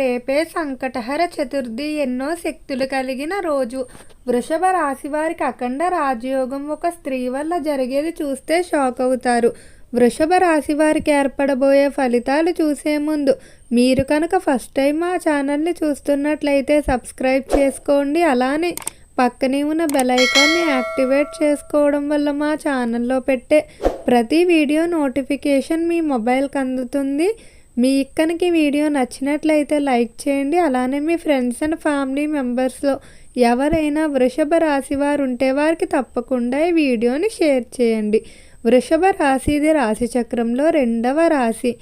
రేపే సంకటహర చతుర్థి ఎన్నో శక్తులు కలిగిన రోజు. వృషభ రాశి వారికి అఖండ రాజయోగం ఒక స్త్రీ వల్ల జరిగేది చూస్తే షాక్ అవుతారు. వృషభ రాశి వారికి ఏర్పడబోయే ఫలితాలు చూసే ముందు మీరు కనుక ఫస్ట్ టైం మా ఛానల్ని చూస్తున్నట్లయితే సబ్స్క్రైబ్ చేసుకోండి. అలానే పక్కనే ఉన్న బెల్ ఐకాన్ని యాక్టివేట్ చేసుకోవడం వల్ల మా ఛానల్లో పెట్టే ప్రతి వీడియో నోటిఫికేషన్ మీ మొబైల్కి అందుతుంది. మీ ఇక్కనికి వీడియో నచ్చినట్లయితే లైక్ చేయండి. అలానే మీ ఫ్రెండ్స్ అండ్ ఫ్యామిలీ మెంబర్స్లో ఎవరైనా వృషభ రాశి వారు ఉంటే వారికి తప్పకుండా ఈ వీడియోని షేర్ చేయండి. వృషభ రాశి ఇది రాశి చక్రంలో రెండవ రాశి.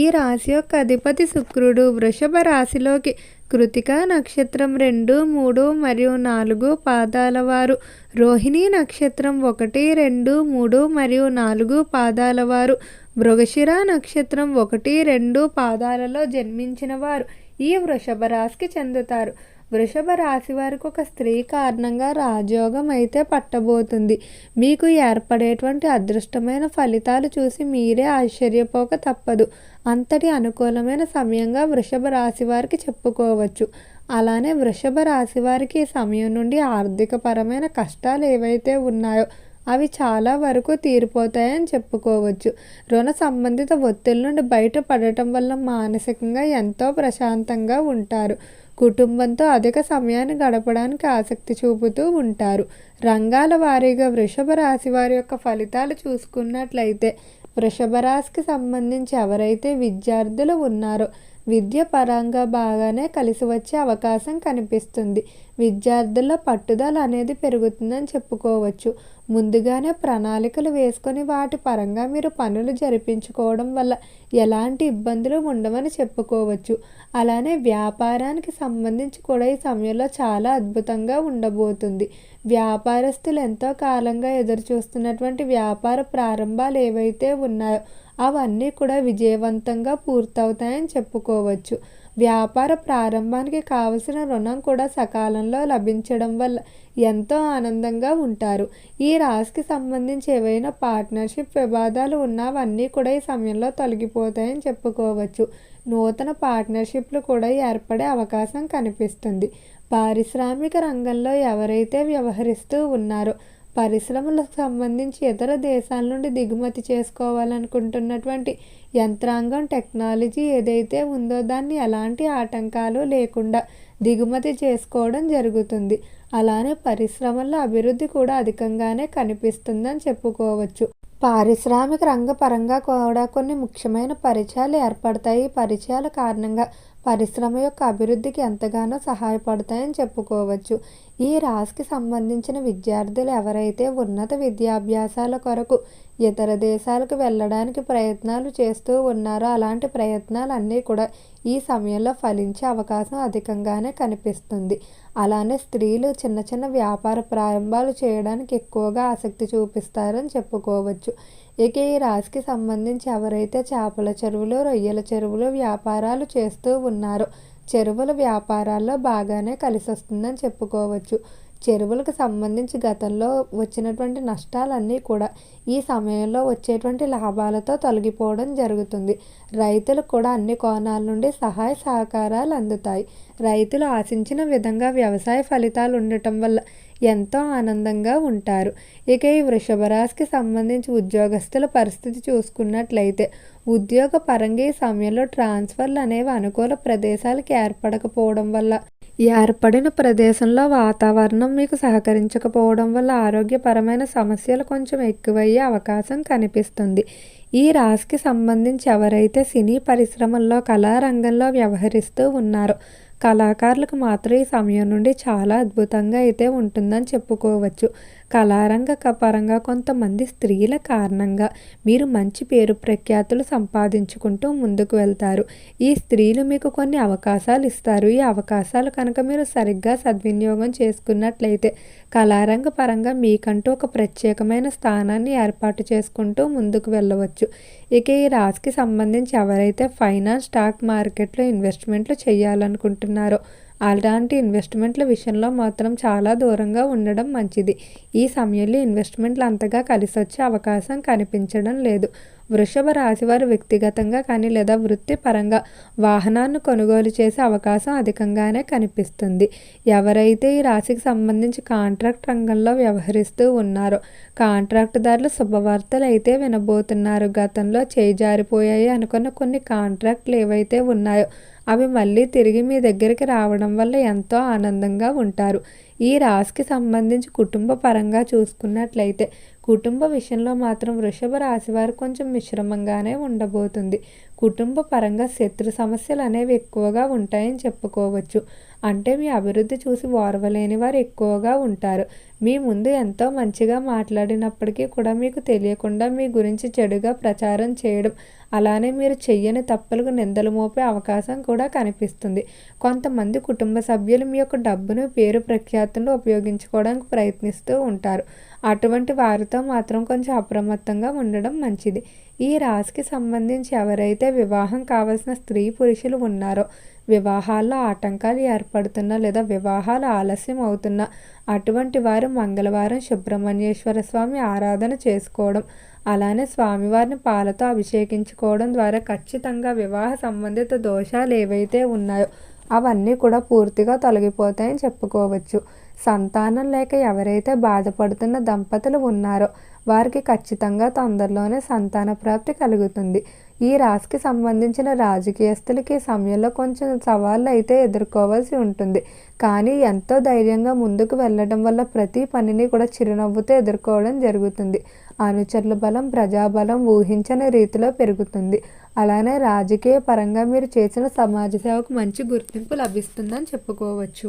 ఈ రాశి యొక్క అధిపతి శుక్రుడు. వృషభ రాశిలోకి కృతిక నక్షత్రం రెండు మూడు మరియు నాలుగు పాదాల వారు. రోహిణి నక్షత్రం ఒకటి రెండు మూడు మరియు నాలుగు పాదాల వారు. మృగశిర నక్షత్రం ఒకటి రెండు పాదాలలో జన్మించిన వారు. ఈ వృషభ రాశికి చెందుతారు. వృషభ రాశి వారికి ఒక స్త్రీ కారణంగా రాజయోగం అయితే పట్టబోతుంది. మీకు ఏర్పడేటువంటి అదృష్టమైన ఫలితాలు చూసి మీరే ఆశ్చర్యపోక తప్పదు. అంతటి అనుకూలమైన సమయంగా వృషభ రాశి వారికి చెప్పుకోవచ్చు. అలానే వృషభ రాశి వారికి ఈ సమయం నుండి ఆర్థికపరమైన కష్టాలు ఏవైతే ఉన్నాయో అవి చాలా వరకు తీరిపోతాయని చెప్పుకోవచ్చు. రుణ సంబంధిత ఒత్తిడి నుండి బయటపడటం వల్ల మానసికంగా ఎంతో ప్రశాంతంగా ఉంటారు. కుటుంబంతో అధిక సమయాన్ని గడపడానికి ఆసక్తి చూపుతూ ఉంటారు. రంగాల వారీగా వృషభ రాశి వారి యొక్క ఫలితాలు చూసుకున్నట్లయితే వృషభ రాశికి సంబంధించి ఎవరైతే విద్యార్థులు ఉన్నారో విద్య పరంగా బాగానే కలిసి వచ్చే అవకాశం కనిపిస్తుంది. విద్యార్థుల్లో పట్టుదల అనేది పెరుగుతుందని చెప్పుకోవచ్చు. ముందుగానే ప్రణాళికలు వేసుకొని వాటి పరంగా మీరు పనులు జరిపించుకోవడం వల్ల ఎలాంటి ఇబ్బందులు ఉండవని చెప్పుకోవచ్చు. అలానే వ్యాపారానికి సంబంధించి కూడా ఈ సమయంలో చాలా అద్భుతంగా ఉండబోతుంది. వ్యాపారస్తులు ఎంతో కాలంగా ఎదురు చూస్తున్నటువంటి వ్యాపార ప్రారంభాలు ఏవైతే ఉన్నాయో అవన్నీ కూడా విజయవంతంగా పూర్తవుతాయని చెప్పుకోవచ్చు. వ్యాపార ప్రారంభానికి కావలసిన రుణం కూడా సకాలంలో లభించడం వల్ల ఎంతో ఆనందంగా ఉంటారు. ఈ రాశికి సంబంధించి ఏవైనా పార్ట్నర్షిప్ వివాదాలు ఉన్నవన్నీ కూడా ఈ సమయంలో తొలగిపోతాయని చెప్పుకోవచ్చు. నూతన పార్ట్నర్షిప్లు కూడా ఏర్పడే అవకాశం కనిపిస్తుంది. పారిశ్రామిక రంగంలో ఎవరైతే వ్యవహరిస్తూ ఉన్నారో పరిశ్రమలకు సంబంధించి ఇతర దేశాల నుండి దిగుమతి చేసుకోవాలనుకుంటున్నటువంటి యంత్రాంగం టెక్నాలజీ ఏదైతే ఉందో దాన్ని ఎలాంటి ఆటంకాలు లేకుండా దిగుమతి చేసుకోవడం జరుగుతుంది. అలానే పరిశ్రమల అభివృద్ధి కూడా అధికంగానే కనిపిస్తుందని చెప్పుకోవచ్చు. పారిశ్రామిక రంగ పరంగా కూడా కొన్ని ముఖ్యమైన పరిచయాలు ఏర్పడతాయి. పరిచయాల కారణంగా పరిశ్రమ యొక్క అభివృద్ధికి ఎంతగానో సహాయపడతాయని చెప్పుకోవచ్చు. ఈ రాశికి సంబంధించిన విద్యార్థులు ఎవరైతే ఉన్నత విద్యాభ్యాసాల కొరకు ఇతర దేశాలకు వెళ్ళడానికి ప్రయత్నాలు చేస్తూ ఉన్నారో అలాంటి ప్రయత్నాలు అన్నీ కూడా ఈ సమయంలో ఫలించే అవకాశం అధికంగానే కనిపిస్తుంది. అలానే స్త్రీలు చిన్న చిన్న వ్యాపార ప్రారంభాలు చేయడానికి ఎక్కువగా ఆసక్తి చూపిస్తారని చెప్పుకోవచ్చు. ఇక ఈ రాశికి సంబంధించి ఎవరైతే చేపల చెరువులు రొయ్యల చెరువులు వ్యాపారాలు చేస్తూ ఉన్నారో చెరువుల వ్యాపారాల్లో బాగానే కలిసి వస్తుందని చెప్పుకోవచ్చు. చెరువులకు సంబంధించి గతంలో వచ్చినటువంటి నష్టాలన్నీ కూడా ఈ సమయంలో వచ్చేటువంటి లాభాలతో తొలగిపోవడం జరుగుతుంది. రైతులకు కూడా అన్ని కోణాల నుండి సహాయ సహకారాలు అందుతాయి. రైతులు ఆశించిన విధంగా వ్యవసాయ ఫలితాలు ఉండటం వల్ల ఎంతో ఆనందంగా ఉంటారు. ఇక ఈ వృషభ రాశికి సంబంధించి ఉద్యోగస్తుల పరిస్థితి చూసుకున్నట్లయితే ఉద్యోగ పరంగా ఈ సమయంలో ట్రాన్స్ఫర్లు అనేవి అనుకూల ప్రదేశాలకు ఏర్పడకపోవడం వల్ల ఏర్పడిన ప్రదేశంలో వాతావరణం మీకు సహకరించకపోవడం వల్ల ఆరోగ్యపరమైన సమస్యలు కొంచెం ఎక్కువయ్యే అవకాశం కనిపిస్తుంది. ఈ రాశికి సంబంధించి ఎవరైతే సినీ పరిశ్రమల్లో కళారంగంలో వ్యవహరిస్తూ ఉన్నారో కళాకారులకు మాత్రం ఈ సమయం నుండి చాలా అద్భుతంగా అయితే ఉంటుందని చెప్పుకోవచ్చు. కళారంగ పరంగా కొంతమంది స్త్రీల కారణంగా మీరు మంచి పేరు ప్రఖ్యాతులు సంపాదించుకుంటూ ముందుకు వెళ్తారు. ఈ స్త్రీలు మీకు కొన్ని అవకాశాలు ఇస్తారు. ఈ అవకాశాలు కనుక మీరు సరిగ్గా సద్వినియోగం చేసుకున్నట్లయితే కళారంగ పరంగా మీకంటూ ఒక ప్రత్యేకమైన స్థానాన్ని ఏర్పాటు చేసుకుంటూ ముందుకు వెళ్ళవచ్చు. ఇక ఈ రాశికి సంబంధించి ఎవరైతే ఫైనాన్స్ స్టాక్ మార్కెట్లో ఇన్వెస్ట్మెంట్లు చేయాలనుకుంటున్నారో అలాంటి ఇన్వెస్ట్మెంట్ల విషయంలో మాత్రం చాలా దూరంగా ఉండడం మంచిది. ఈ సమయంలో ఇన్వెస్ట్మెంట్లు అంతగా కలిసి వచ్చే అవకాశం కనిపించడం లేదు. వృషభ రాశి వారు వ్యక్తిగతంగా కానీ లేదా వృత్తిపరంగా వాహనాన్ని కొనుగోలు చేసే అవకాశం అధికంగానే కనిపిస్తుంది. ఎవరైతే ఈ రాశికి సంబంధించి కాంట్రాక్ట్ రంగంలో వ్యవహరిస్తూ ఉన్నారో కాంట్రాక్టుదారులు శుభవార్తలు అయితే వినబోతున్నారు. గతంలో చేజారిపోయాయి అనుకున్న కొన్ని కాంట్రాక్ట్లు ఏవైతే ఉన్నాయో అవి మళ్ళీ తిరిగి మీ దగ్గరికి రావడం వల్ల ఎంతో ఆనందంగా ఉంటారు. ఈ రాశికి సంబంధించి కుటుంబ పరంగా చూసుకున్నట్లయితే కుటుంబ విషయంలో మాత్రం వృషభ రాశి వారు కొంచెం మిశ్రమంగానే ఉండబోతుంది. కుటుంబ పరంగా శత్రు సమస్యలు అనేవి ఎక్కువగా ఉంటాయని చెప్పుకోవచ్చు. అంటే మీ అభివృద్ధి చూసి ఓర్వలేని వారు ఎక్కువగా ఉంటారు. మీ ముందు ఎంతో మంచిగా మాట్లాడినప్పటికీ కూడా మీకు తెలియకుండా మీ గురించి చెడుగా ప్రచారం చేయడం అలానే మీరు చెయ్యని తప్పులకు నిందలు మోపే అవకాశం కూడా కనిపిస్తుంది. కొంతమంది కుటుంబ సభ్యులు మీ యొక్క డబ్బును పేరు ప్రఖ్యాతులు ఉపయోగించుకోవడానికి ప్రయత్నిస్తూ ఉంటారు. అటువంటి వారితో మాత్రం కొంచెం అప్రమత్తంగా ఉండడం మంచిది. ఈ రాశికి సంబంధించి ఎవరైతే వివాహం కావలసిన స్త్రీ పురుషులు ఉన్నారో వివాహాల్లో ఆటంకాలు ఏర్పడుతున్నా లేదా వివాహాలు ఆలస్యం అవుతున్నా అటువంటి వారు మంగళవారం సుబ్రహ్మణ్యేశ్వర స్వామి ఆరాధన చేసుకోవడం అలానే స్వామివారిని పాలతో అభిషేకించుకోవడం ద్వారా ఖచ్చితంగా వివాహ సంబంధిత దోషాలు ఏవైతే ఉన్నాయో అవన్నీ కూడా పూర్తిగా తొలగిపోతాయని చెప్పుకోవచ్చు. సంతానం లేక ఎవరైతే బాధపడుతున్న దంపతులు ఉన్నారో వారికి ఖచ్చితంగా తొందరలోనే సంతాన ప్రాప్తి కలుగుతుంది. ఈ రాశికి సంబంధించిన రాజకీయస్తులకి సమయంలో కొంచెం సవాళ్ళు అయితే ఎదుర్కోవాల్సి ఉంటుంది. కానీ ఎంతో ధైర్యంగా ముందుకు వెళ్ళడం వల్ల ప్రతి పనిని కూడా చిరునవ్వుతో ఎదుర్కోవడం జరుగుతుంది. అనుచరుల బలం ప్రజాబలం ఊహించని రీతిలో పెరుగుతుంది. అలానే రాజకీయ పరంగా మీరు చేసిన సమాజ సేవకు మంచి గుర్తింపు లభిస్తుందని చెప్పుకోవచ్చు.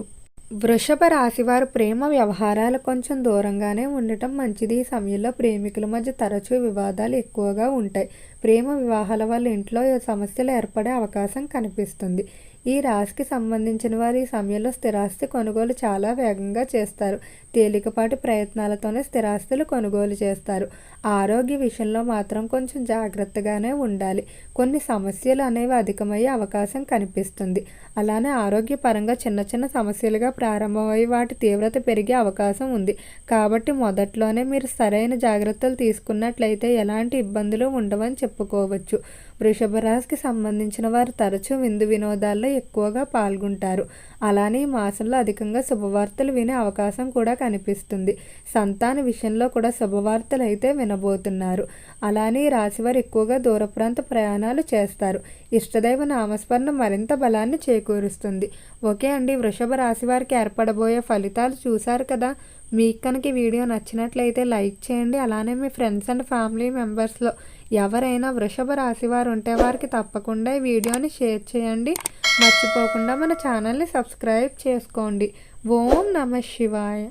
వృషభ రాశివారు ప్రేమ వ్యవహారాలు కొంచెం దూరంగానే ఉండటం మంచిది. ఈ సమయంలో ప్రేమికుల మధ్య తరచూ వివాదాలు ఎక్కువగా ఉంటాయి. ప్రేమ వివాహాల వల్ల ఇంట్లో సమస్యలు ఏర్పడే అవకాశం కనిపిస్తుంది. ఈ రాశికి సంబంధించిన వారు ఈ సమయంలో స్థిరాస్తి కొనుగోలు చాలా వేగంగా చేస్తారు. తేలికపాటి ప్రయత్నాలతోనే స్థిరాస్తులు కొనుగోలు చేస్తారు. ఆరోగ్య విషయంలో మాత్రం కొంచెం జాగ్రత్తగానే ఉండాలి. కొన్ని సమస్యలు అనేవి అధికమయ్యే అవకాశం కనిపిస్తుంది. అలానే ఆరోగ్యపరంగా చిన్న చిన్న సమస్యలుగా ప్రారంభమై వాటి తీవ్రత పెరిగే అవకాశం ఉంది. కాబట్టి మొదట్లోనే మీరు సరైన జాగ్రత్తలు తీసుకున్నట్లయితే ఎలాంటి ఇబ్బందులు ఉండవని చెప్పుకోవచ్చు. వృషభ రాశికి సంబంధించిన వారు తరచూ విందు వినోదాల్లో ఎక్కువగా పాల్గొంటారు. అలానే ఈ మాసంలో అధికంగా శుభవార్తలు వినే అవకాశం కూడా కనిపిస్తుంది. సంతాన విషయంలో కూడా శుభవార్తలు అయితే వినబోతున్నారు. అలానే ఈ రాశివారు ఎక్కువగా దూర ప్రాంత ప్రయాణాలు చేస్తారు. ఇష్టదైవ నామస్మరణ మరింత బలాన్ని చేకూరుస్తుంది. ఓకే అండి వృషభ రాశి వారికి ఏర్పడబోయే ఫలితాలు చూశారు కదా? మీకు కనుక వీడియో నచ్చినట్లయితే లైక్ చేయండి. అలానే మీ ఫ్రెండ్స్ అండ్ ఫ్యామిలీ మెంబర్స్లో ఎవరైనా వృషభ రాశి వారు ఉంటే వారికి తప్పకుండా ఈ వీడియోని షేర్ చేయండి. మర్చిపోకుండా మన ఛానల్ని సబ్స్క్రైబ్ చేసుకోండి. ఓం నమ శివాయ.